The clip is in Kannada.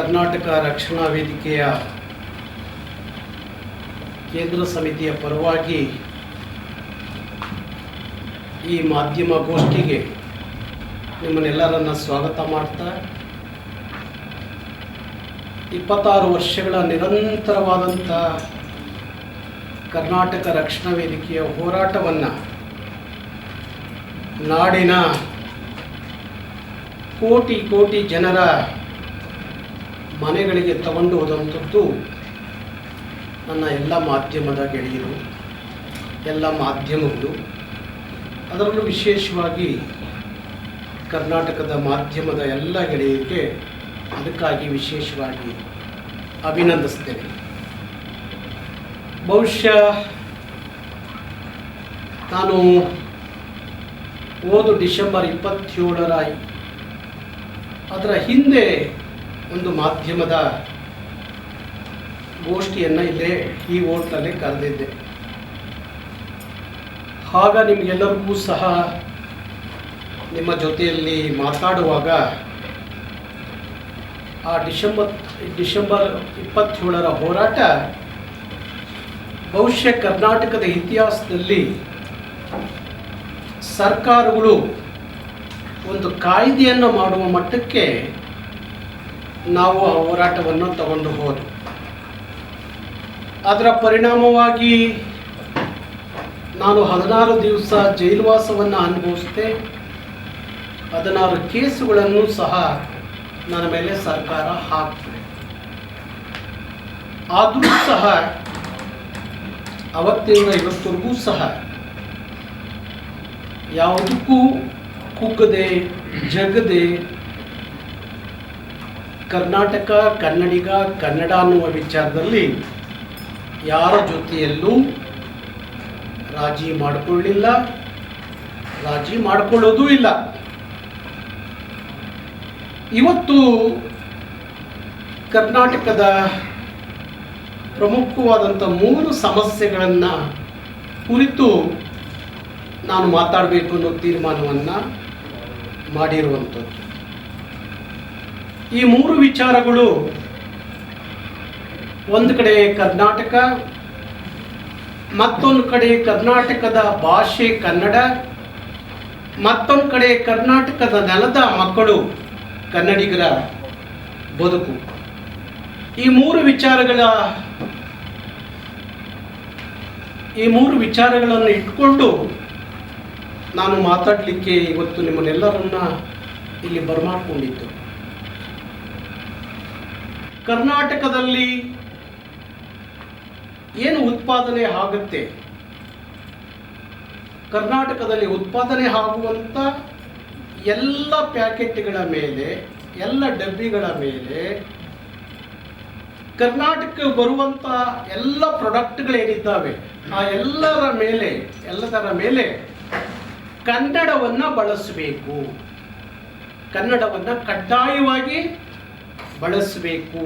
ಕರ್ನಾಟಕ ರಕ್ಷಣಾ ವೇದಿಕೆಯ ಕೇಂದ್ರ ಸಮಿತಿಯ ಪರವಾಗಿ ಈ ಮಾಧ್ಯಮ ಗೋಷ್ಠಿಗೆ ನಿಮ್ಮನ್ನೆಲ್ಲರನ್ನ ಸ್ವಾಗತ ಮಾಡ್ತಾ ಇಪ್ಪತ್ತಾರು ವರ್ಷಗಳ ನಿರಂತರವಾದಂಥ ಕರ್ನಾಟಕ ರಕ್ಷಣಾ ವೇದಿಕೆಯ ಹೋರಾಟವನ್ನು ನಾಡಿನ ಕೋಟಿ ಕೋಟಿ ಜನರ ಮನೆಗಳಿಗೆ ತಗೊಂಡು ಹೋದಂಥದ್ದು ನನ್ನ ಎಲ್ಲ ಮಾಧ್ಯಮದ ಗೆಳೆಯರು, ಎಲ್ಲ ಮಾಧ್ಯಮಗಳು. ಅದರಲ್ಲೂ ವಿಶೇಷವಾಗಿ ಕರ್ನಾಟಕದ ಮಾಧ್ಯಮದ ಎಲ್ಲ ಗೆಳೆಯರಿಗೆ ಅದಕ್ಕಾಗಿ ವಿಶೇಷವಾಗಿ ಅಭಿನಂದಿಸ್ತೇನೆ. ಬಹುಶಃ ನಾನು ಓದು ಡಿಸೆಂಬರ್ ಇಪ್ಪತ್ತೇಳರ ಅದರ ಹಿಂದೆ ಒಂದು ಮಾಧ್ಯಮದ ಗೋಷ್ಠಿಯನ್ನು ಇಲ್ಲೇ ಈ ಓಟ್ನಲ್ಲಿ ಕರೆದಿದ್ದೆ. ಆಗ ನಿಮಗೆಲ್ಲರಿಗೂ ಸಹ ನಿಮ್ಮ ಜೊತೆಯಲ್ಲಿ ಮಾತಾಡುವಾಗ ಆ ಡಿಸೆಂಬರ್ ಡಿಸೆಂಬರ್ ಇಪ್ಪತ್ತೇಳರ ಹೋರಾಟ ಬಹುಶಃ ಕರ್ನಾಟಕದ ಇತಿಹಾಸದಲ್ಲಿ ಸರ್ಕಾರಗಳು ಒಂದು ಕಾಯ್ದೆಯನ್ನು ಮಾಡುವ ಮಟ್ಟಕ್ಕೆ ನಾವು ಆ ಹೋರಾಟವನ್ನು ತಗೊಂಡು ಹೋದು ಅದರ ಪರಿಣಾಮವಾಗಿ ನಾನು ಹದಿನಾರು ದಿವಸ ಜೈಲುವಾಸವನ್ನು ಅನುಭವಿಸಿದೆ. ಹದಿನಾರು ಕೇಸುಗಳನ್ನು ಸಹ ನನ್ನ ಮೇಲೆ ಸರ್ಕಾರ ಹಾಕ್ತದೆ. ಆದರೂ ಸಹ ಅವತ್ತಿನ ಇವತ್ತರೆಗೂ ಸಹ ಯಾವುದಕ್ಕೂ ಕುಗ್ಗದೆ ಜಗದೆ ಕರ್ನಾಟಕ, ಕನ್ನಡಿಗ, ಕನ್ನಡ ಅನ್ನುವ ವಿಚಾರದಲ್ಲಿ ಯಾರ ಜೊತೆಯಲ್ಲೂ ರಾಜಿ ಮಾಡಿಕೊಳ್ಳಿಲ್ಲ, ರಾಜಿ ಮಾಡಿಕೊಳ್ಳೋದೂ ಇಲ್ಲ. ಇವತ್ತು ಕರ್ನಾಟಕದ ಪ್ರಮುಖವಾದಂಥ ಮೂರು ಸಮಸ್ಯೆಗಳನ್ನು ಕುರಿತು ನಾನು ಮಾತಾಡಬೇಕು ಅನ್ನೋ ತೀರ್ಮಾನವನ್ನು ಮಾಡಿರುವಂಥದ್ದು. ಈ ಮೂರು ವಿಚಾರಗಳು ಒಂದು ಕಡೆ ಕರ್ನಾಟಕ, ಮತ್ತೊಂದು ಕಡೆ ಕರ್ನಾಟಕದ ಭಾಷೆ ಕನ್ನಡ, ಮತ್ತೊಂದು ಕಡೆ ಕರ್ನಾಟಕದ ನೆಲದ ಮಕ್ಕಳು ಕನ್ನಡಿಗರ ಬದುಕು. ಈ ಮೂರು ವಿಚಾರಗಳ, ಈ ಮೂರು ವಿಚಾರಗಳನ್ನು ಇಟ್ಕೊಂಡು ನಾನು ಮಾತಾಡಲಿಕ್ಕೆ ಇವತ್ತು ನಿಮ್ಮನ್ನೆಲ್ಲರನ್ನ ಇಲ್ಲಿ ಬರಮಾಡ್ಕೊಂಡಿದ್ದು. ಕರ್ನಾಟಕದಲ್ಲಿ ಏನು ಉತ್ಪಾದನೆ ಆಗುತ್ತೆ? ಕರ್ನಾಟಕದಲ್ಲಿ ಉತ್ಪಾದನೆ ಆಗುವಂಥ ಎಲ್ಲ ಪ್ಯಾಕೆಟ್ಗಳ ಮೇಲೆ, ಎಲ್ಲ ಡಬ್ಬಿಗಳ ಮೇಲೆ ಕರ್ನಾಟಕ ಬರುವಂಥ ಎಲ್ಲ ಪ್ರಾಡಕ್ಟ್ಗಳೇನಿದ್ದಾವೆ ಆ ಎಲ್ಲರ ಮೇಲೆ, ಎಲ್ಲದರ ಮೇಲೆ ಕನ್ನಡವನ್ನು ಬಳಸಬೇಕು. ಕನ್ನಡವನ್ನು ಕಡ್ಡಾಯವಾಗಿ ಬಳಸಬೇಕು.